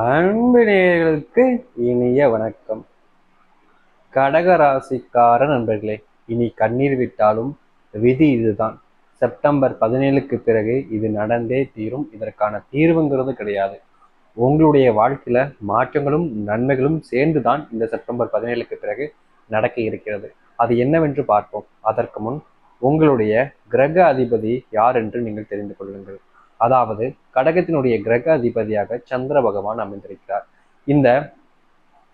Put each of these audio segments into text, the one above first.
அன்பு நேயர்களுக்கு இனிய வணக்கம். கடகராசிக்கார நண்பர்களே இனி கண்ணீர் விட்டாலும் விதி இதுதான். செப்டம்பர் பதினேழுக்கு பிறகு இது நடந்தே தீரும். இதற்கான தீர்வுங்கிறது கிடையாது. உங்களுடைய வாழ்க்கையில மாற்றங்களும் நன்மைகளும் சேர்ந்துதான் இந்த செப்டம்பர் பதினேழுக்கு பிறகு நடக்க இருக்கிறது. அது என்னவென்று பார்ப்போம். அதற்கு முன் உங்களுடைய கிரக அதிபதி யார் என்று நீங்கள் தெரிந்து கொள்ளுங்கள். அதாவது கடகத்தினுடைய கிரக அதிபதியாக சந்திர பகவான் அமைந்திருக்கிறார். இந்த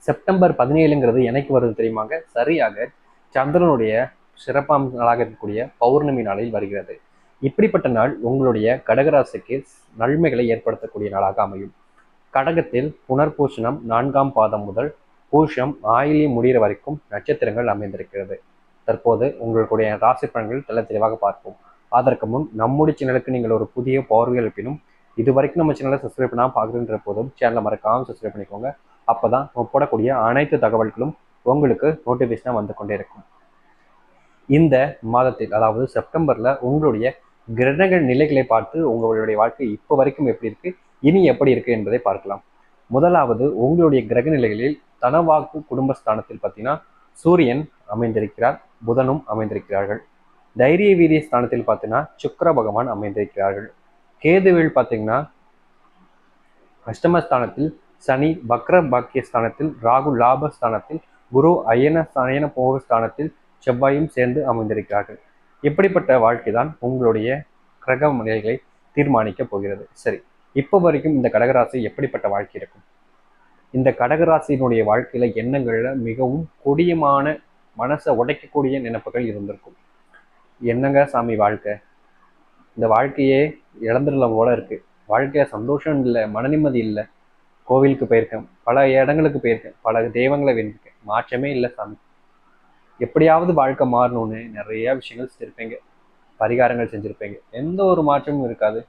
செப்டம்பர் பதினேழுங்கிறது எனக்கு வருது தெரியுமாங்க? சரியாக சந்திரனுடைய சிறப்பாம் நாளாக இருக்கக்கூடிய பௌர்ணமி நாளில் வருகிறது. இப்படிப்பட்ட நாள் உங்களுடைய கடகராசிக்கு நன்மைகளை ஏற்படுத்தக்கூடிய நாளாக அமையும். கடகத்தில் புனர்பூஷணம் நான்காம் பாதம் முதல் பூஷம் ஆயிலி முடிகிற வரைக்கும் நட்சத்திரங்கள் அமைந்திருக்கிறது. தற்போது உங்களுடைய ராசி பலன்கள் தெள்ள தெளிவாக பார்ப்போம். அதற்கு முன் நம்முடைய சேனலுக்கு நீங்கள் ஒரு புதிய பார்வை இருப்பினும் இது வரைக்கும் நம்ம சேனலை சப்ஸ்கிரைப் பண்ணால் பார்க்குறன்ற போதும் சேனலை மறக்காமல் சப்ஸ்கிரைப் பண்ணிக்கோங்க. அப்போ தான் போடக்கூடிய அனைத்து தகவல்களும் உங்களுக்கு நோட்டிஃபிகேஷனாக வந்து கொண்டே இருக்கும். இந்த மாதத்தில் அதாவது செப்டம்பரில் உங்களுடைய கிரகங்கள் நிலைகளை பார்த்து உங்களுடைய வாழ்க்கை இப்போ வரைக்கும் எப்படி இருக்கு இனி எப்படி இருக்கு என்பதை பார்க்கலாம். முதலாவது உங்களுடைய கிரக நிலைகளில் தனவாக்கு குடும்பஸ்தானத்தில் பார்த்தீங்கன்னா சூரியன் அமைந்திருக்கிறார் புதனும் அமைந்திருக்கிறார்கள். தைரிய வீரிய ஸ்தானத்தில் பார்த்தீங்கன்னா சுக்கர பகவான் அமைந்திருக்கிறார்கள். கேதுவில் பார்த்தீங்கன்னா அஷ்டமஸ்தானத்தில் சனி பக்ர பாக்கிய ஸ்தானத்தில் ராகு லாபஸ்தானத்தில் குரு அயன அயன போக ஸ்தானத்தில் செவ்வாயும் சேர்ந்து அமைந்திருக்கிறார்கள். இப்படிப்பட்ட வாழ்க்கை தான் உங்களுடைய கிரக நிலைகளை தீர்மானிக்க போகிறது? சரி இப்போ வரைக்கும் இந்த கடகராசி எப்படிப்பட்ட வாழ்க்கை இருக்கும்? இந்த கடகராசியினுடைய வாழ்க்கையில எண்ணங்களில் மிகவும் கொடியமான மனசை உடைக்கக்கூடிய நினைப்புகள் இருந்திருக்கும். என்னங்க சாமி வாழ்க்கை? இந்த வாழ்க்கையே இழந்துடலாம் போல இருக்குது வாழ்க்கையில் சந்தோஷம் இல்லை மன நிம்மதி இல்லை. கோவிலுக்கு போயிருக்கேன் பல இடங்களுக்கு போயிருக்கேன் பல தெய்வங்களை வேண்டியிருக்கேன். மாற்றமே இல்லை சாமி. எப்படியாவது வாழ்க்கை மாறணும்னு நிறைய விஷயங்கள் செஞ்சுருப்பீங்க பரிகாரங்கள் செஞ்சுருப்பீங்க. எந்த ஒரு மாற்றமும் இருக்காது.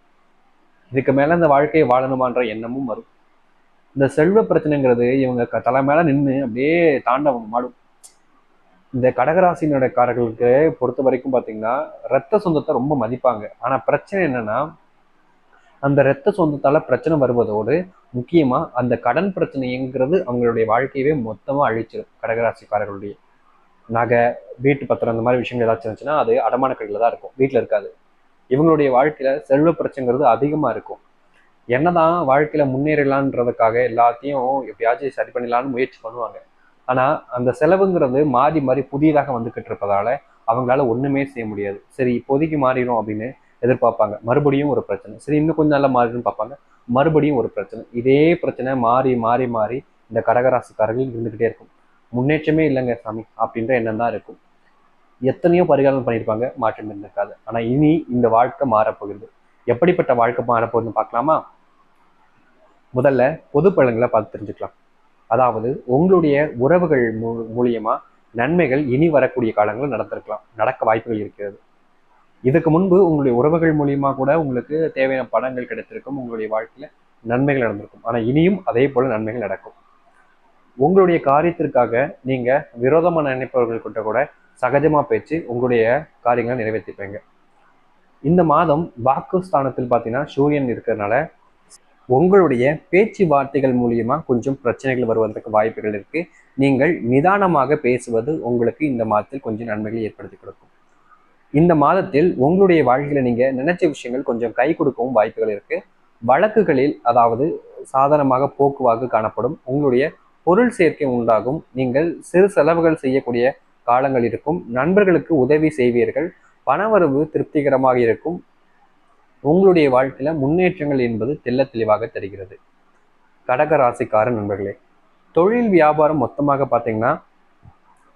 இதுக்கு மேலே இந்த வாழ்க்கையை வாழணுமான்ற எண்ணமும் வரும். இந்த செல்வ பிரச்சனைங்கிறது இவங்க க- தலை மேலே நின்று அப்படியே தாண்டவம் மாடும். இந்த கடகராசினோடக்காரர்களுக்கு பொறுத்த வரைக்கும் பார்த்தீங்கன்னா ரத்த சொந்தத்தை ரொம்ப மதிப்பாங்க. ஆனால் பிரச்சனை என்னன்னா அந்த ரத்த சொந்தத்தால் பிரச்சனை வருவதோடு முக்கியமாக அந்த கடன் பிரச்சனைங்கிறது அவங்களுடைய வாழ்க்கையவே மொத்தமாக அழிச்சிடும் கடகராசிக்காரர்களுடைய. நகை வீட்டு பத்திரம் அந்த மாதிரி விஷயங்கள் ஏதாச்சும் இருந்துச்சுன்னா அது அடமான கடையில் தான் இருக்கும் வீட்டில் இருக்காது. இவங்களுடைய வாழ்க்கையில் செல்வ பிரச்சனைங்கிறது அதிகமாக இருக்கும். என்னதான் வாழ்க்கையில் முன்னேறலான்றதுக்காக எல்லாத்தையும் எப்படியாச்சும் சரி பண்ணிடலான்னு முயற்சி பண்ணுவாங்க. ஆனால் அந்த செலவுங்கிறது மாறி மாறி புதியதாக வந்துக்கிட்டு இருப்பதால அவங்களால ஒன்றுமே செய்ய முடியாது. சரி இப்போதைக்கு மாறிடும் அப்படின்னு எதிர்பார்ப்பாங்க. மறுபடியும் ஒரு பிரச்சனை. சரி இன்னும் கொஞ்சம் நல்லா மாறிடும் பார்ப்பாங்க. மறுபடியும் ஒரு பிரச்சனை. இதே பிரச்சனை மாறி மாறி மாறி இந்த கடகராசிக்காரர்கள் இருந்துக்கிட்டே இருக்கும். முன்னேற்றமே இல்லைங்க சாமி அப்படின்ற எண்ணம் தான் இருக்கும். எத்தனையோ பரிகாரம் பண்ணியிருப்பாங்க. மாற்றம் இருந்திருக்காது. ஆனால் இனி இந்த வாழ்க்கை மாறப்போகிறது. எப்படிப்பட்ட வாழ்க்கை மாறப்போகுதுன்னு பார்க்கலாமா? முதல்ல பொது பழங்களை பார்த்து தெரிஞ்சுக்கலாம். அதாவது உங்களுடைய உறவுகள் மூ- மூலியமா நன்மைகள் இனி வரக்கூடிய காலங்களில் நடந்திருக்கலாம். நடக்க வாய்ப்புகள் இருக்கிறது. இதுக்கு முன்பு உங்களுடைய உறவுகள் மூலியமா கூட உங்களுக்கு தேவையான பணங்கள் கிடைத்திருக்கும். உங்களுடைய வாழ்க்கையில நன்மைகள் நடந்திருக்கும். ஆனா இனியும் அதே போல நன்மைகள் நடக்கும். உங்களுடைய காரியத்திற்காக நீங்க விரோதமாக நினைப்பவர்கள் கிட்ட கூட சகஜமா பேச்சு உங்களுடைய காரியங்களை நிறைவேற்றிப்பீங்க. இந்த மாதம் வாக்கு ஸ்தானத்தில் பார்த்தீங்கன்னா சூரியன் இருக்கிறதுனால உங்களுடைய பேச்சு வார்த்தைகள் மூலியமா கொஞ்சம் பிரச்சனைகள் வருவதற்கு வாய்ப்புகள் இருக்கு. நீங்கள் நிதானமாக பேசுவது உங்களுக்கு இந்த மாதத்தில் கொஞ்சம் நன்மைகளை ஏற்படுத்தி கொடுக்கும். இந்த மாதத்தில் உங்களுடைய வாழ்க்கையில நீங்க நினைச்ச விஷயங்கள் கொஞ்சம் கை கொடுக்கவும் வாய்ப்புகள் இருக்கு. வழக்குகளில் அதாவது சாதாரணமாக போக்குவாக்கு காணப்படும் உங்களுடைய பொருள் சேர்க்கை உண்டாகும். நீங்கள் சிறு செலவுகள் செய்யக்கூடிய காலங்கள் இருக்கும். நண்பர்களுக்கு உதவி செய்வீர்கள். பணவரவு திருப்திகரமாக இருக்கும். உங்களுடைய வாழ்க்கையில முன்னேற்றங்கள் என்பது தெள்ள தெளிவாக தெரிகிறது. கடக ராசிக்கார நண்பர்களே தொழில் வியாபாரம் மொத்தமாக பார்த்தீங்கன்னா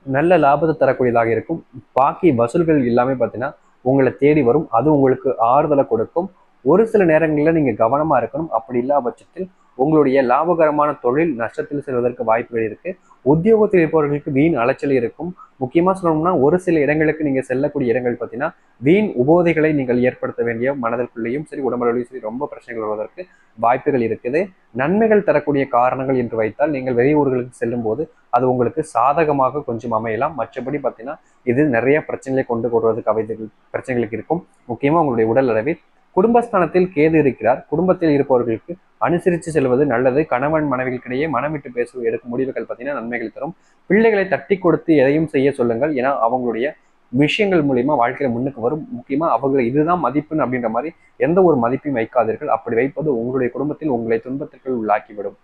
நல்ல லாபத்தை தரக்கூடியதாக இருக்கும். பாக்கி வசூல்கள் எல்லாமே பார்த்தீங்கன்னா உங்களை தேடி வரும். அது உங்களுக்கு ஆறுதலை கொடுக்கும். ஒரு சில நேரங்களில் நீங்கள் கவனமாக இருக்கணும். அப்படி இல்லா பட்சத்தில் உங்களுடைய லாபகரமான தொழில் நஷ்டத்தில் செல்வதற்கு வாய்ப்புகள் இருக்கு. உத்தியோகத்தில் இருப்பவர்களுக்கு வீண் அலைச்சல் இருக்கும். முக்கியமாக சொல்லணும்னா ஒரு சில இடங்களுக்கு நீங்கள் செல்லக்கூடிய இடங்கள் பார்த்தீங்கன்னா வீண் உபோதைகளை நீங்கள் ஏற்படுத்த வேண்டிய மனதிற்குள்ளேயும் சரி உடம்புலையும் சரி ரொம்ப பிரச்சனைகள் வருவதற்கு வாய்ப்புகள் இருக்குது. நன்மைகள் தரக்கூடிய காரணங்கள் என்று வைத்தால் நீங்கள் வெளியூர்களுக்கு செல்லும் போது அது உங்களுக்கு சாதகமாக கொஞ்சம் அமையலாம். மற்றபடி பார்த்தீங்கன்னா இது நிறைய பிரச்சனைகளை கொண்டு வருவதற்கு அவை பிரச்சனைகளுக்கு இருக்கும். முக்கியமாக உங்களுடைய உடல் அளவில் குடும்பஸ்தானத்தில் கேது இருக்கிறார். குடும்பத்தில் இருப்பவர்களுக்கு அனுசரித்து செல்வது நல்லது. கணவன் மனைவிகளுக்கிடையே மனமிட்டு பேச எடுக்கும் முடிவுகள் பார்த்தீங்கன்னா நன்மைகள் தரும். பிள்ளைகளை தட்டி கொடுத்து எதையும் செய்ய சொல்லுங்கள். ஏன்னா அவங்களுடைய விஷயங்கள் மூலியமா வாழ்க்கையில முன்னுக்கு வரும். முக்கியமா அவங்க இதுதான் மதிப்புன்னு அப்படின்ற மாதிரி எந்த ஒரு மதிப்பையும் வைக்காதீர்கள். அப்படி வைப்பது உங்களுடைய குடும்பத்தில் உங்களை துன்பத்திற்குள் உள்ளாக்கிவிடும்.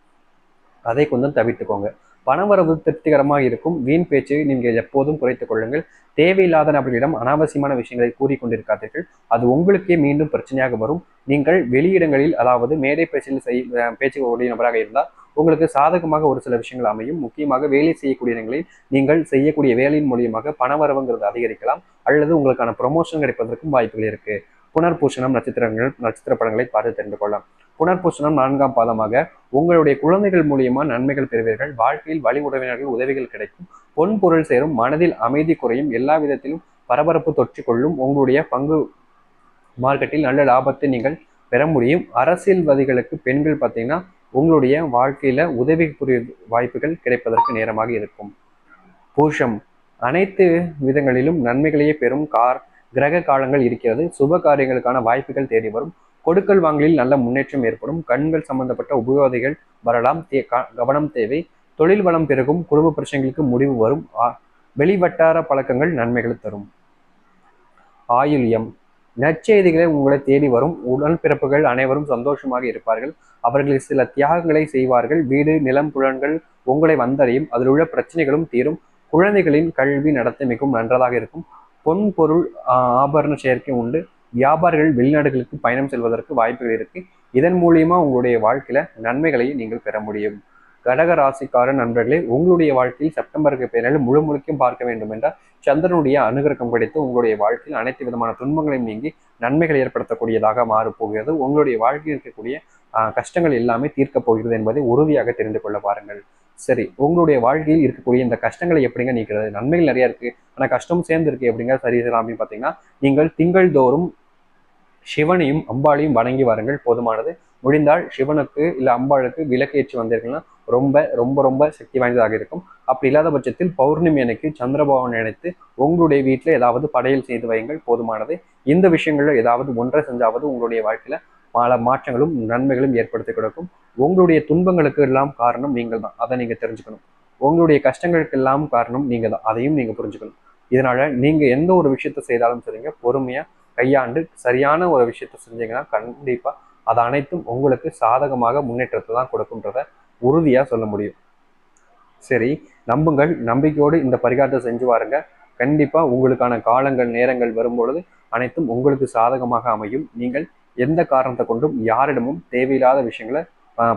அதை கொஞ்சம் தவிர்த்துக்கோங்க. பணவரவு திருப்திகரமாக இருக்கும். வீண் பேச்சு நீங்கள் எப்போதும் குறைத்துக் கொள்ளுங்கள். தேவையில்லாத நபர்களிடம் அனாவசியமான விஷயங்களை கூறிக்கொண்டிருக்காதீர்கள் அது உங்களுக்கே மீண்டும் பிரச்சனையாக வரும். நீங்கள் வெளியிடங்களில் அதாவது மேடை பேச்சில் செய் பேச்சுக்கூடிய நபராக இருந்தால் உங்களுக்கு சாதகமாக ஒரு சில விஷயங்கள் அமையும். முக்கியமாக வேலை செய்யக்கூடிய இடங்களில் நீங்கள் செய்யக்கூடிய வேலையின் மூலியமாக பணவரவுங்கிறது அதிகரிக்கலாம். அல்லது உங்களுக்கான ப்ரொமோஷன் கிடைப்பதற்கும் வாய்ப்புகள் இருக்கு. புனர்பூஷணம் நட்சத்திரங்கள் நட்சத்திர படங்களை பார்த்து தெரிந்து கொள்ளலாம். புனர்பூசணம் நான்காம் பாதமாக உங்களுடைய குழந்தைகள் மூலியமா நன்மைகள் பெறுவீர்கள். வாழ்க்கையில் வழி உறவினர்கள் உதவிகள் கிடைக்கும். பொன் பொருள் சேரும். மனதில் அமைதி குறையும். எல்லா விதத்திலும் பரபரப்பு தொற்றிக் கொள்ளும். உங்களுடைய பங்கு மார்க்கெட்டில் நல்ல லாபத்தை நீங்கள் பெற முடியும். அரசியல்வாதிகளுக்கு பெண்கள் பார்த்தீங்கன்னா உங்களுடைய வாழ்க்கையில உதவி புரிய வாய்ப்புகள் கிடைப்பதற்கு நேரமாக இருக்கும். பூஷம். அனைத்து விதங்களிலும் நன்மைகளையே பெறும் கார் கிரக காலங்கள் இருக்கிறது. சுப காரியங்களுக்கான வாய்ப்புகள் தேடி வரும். கொடுக்கல் வாங்கலில் நல்ல முன்னேற்றம் ஏற்படும். கண்கள் சம்பந்தப்பட்ட உபயோகிகள் வரலாம். தே கவனம் தேவை. தொழில் வளம் பெருகும். குடும்ப பிரச்சனைகளுக்கு முடிவு வரும். வெளிவட்டார பழக்கங்கள் நன்மைகள் தரும். ஆயுள்யம். நற்செய்திகளை உங்களை தேடி வரும். உடல் பிறப்புகள் அனைவரும் சந்தோஷமாக இருப்பார்கள். அவர்கள் சில தியாகங்களை செய்வார்கள். வீடு நிலம் புலன்கள் உங்களை வந்தடையும். அதில் உள்ள பிரச்சனைகளும் தீரும். குழந்தைகளின் கல்வி நடத்த மிகவும் நன்றதாக இருக்கும். பொன் பொருள் ஆபரண சேர்க்கை உண்டு. வியாபாரிகள் வெளிநாடுகளுக்கு பயணம் செல்வதற்கு வாய்ப்புகள் இருக்கு. இதன் மூலியமா உங்களுடைய வாழ்க்கையில நன்மைகளையும் நீங்கள் பெற முடியும். கடக ராசிக்கார நண்பர்களே உங்களுடைய வாழ்க்கையில் செப்டம்பருக்கு பேரில் முழு முழுக்கும் பார்க்க வேண்டும் என்றால் சந்திரனுடைய அனுகிரகம் கிடைத்து உங்களுடைய வாழ்க்கையில் அனைத்து விதமான துன்பங்களையும் நீங்கி நன்மைகளை ஏற்படுத்தக்கூடியதாக மாறப்போகிறது. உங்களுடைய வாழ்க்கையில் இருக்கக்கூடிய கஷ்டங்கள் எல்லாமே தீர்க்கப் போகிறது என்பதை உறுதியாக தெரிந்து கொள்ள பாருங்கள். சரி உங்களுடைய வாழ்க்கையில் இருக்கக்கூடிய இந்த கஷ்டங்களை எப்படிங்க நீக்கிறது? நன்மைகள் நிறைய இருக்கு. ஆனால் கஷ்டம் சேர்ந்து இருக்கு எப்படிங்க? சரி செய்யலாம் அப்படின்னு பார்த்தீங்கன்னா நீங்கள் திங்கள் தோறும் சிவனையும் அம்பாளையும் வணங்கி வாருங்கள். போதுமானது. முடிந்தால் சிவனுக்கு இல்லை அம்பாளுக்கு விளக்கேற்றி வந்தீர்கள்னா ரொம்ப ரொம்ப ரொம்ப சக்தி வாய்ந்ததாக இருக்கும். அப்படி இல்லாத பட்சத்தில் பௌர்ணமி அன்னைக்கு சந்திரபவன் நினைத்து உங்களுடைய வீட்டில் ஏதாவது படையல் செய்து வையுங்கள். போதுமானது. இந்த விஷயங்களில் ஏதாவது ஒன்றை செஞ்சாவது உங்களுடைய வாழ்க்கையில் பல மாற்றங்களும் நன்மைகளும் ஏற்படுத்தி கொடுக்கும். உங்களுடைய துன்பங்களுக்கு எல்லாம் காரணம் நீங்கள் தான். அதை நீங்கள் தெரிஞ்சுக்கணும். உங்களுடைய கஷ்டங்களுக்கு எல்லாம் காரணம் நீங்கள் தான். அதையும் நீங்கள் புரிஞ்சுக்கணும். இதனால் நீங்கள் எந்த ஒரு விஷயத்தை செய்தாலும் சரிங்க. பொறுமையாக கையாண்டு சரியான ஒரு விஷயத்த செஞ்சீங்கன்னா கண்டிப்பா அது அனைத்தும் உங்களுக்கு சாதகமாக முன்னேற்றத்தை தான் கொடுக்குன்றத உறுதியா சொல்ல முடியும். சரி நம்புங்கள் நம்பிக்கையோடு இந்த பரிகாரத்தை செஞ்சு வாருங்க. கண்டிப்பா உங்களுக்கான காலங்கள் நேரங்கள் வரும்பொழுது அனைத்தும் உங்களுக்கு சாதகமாக அமையும். நீங்கள் எந்த காரணத்தை கொண்டும் யாரிடமும் தேவையில்லாத விஷயங்களை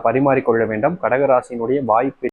பரிமாறிக்கொள்ள வேண்டாம். கடகராசியினுடைய வாய்ப்பு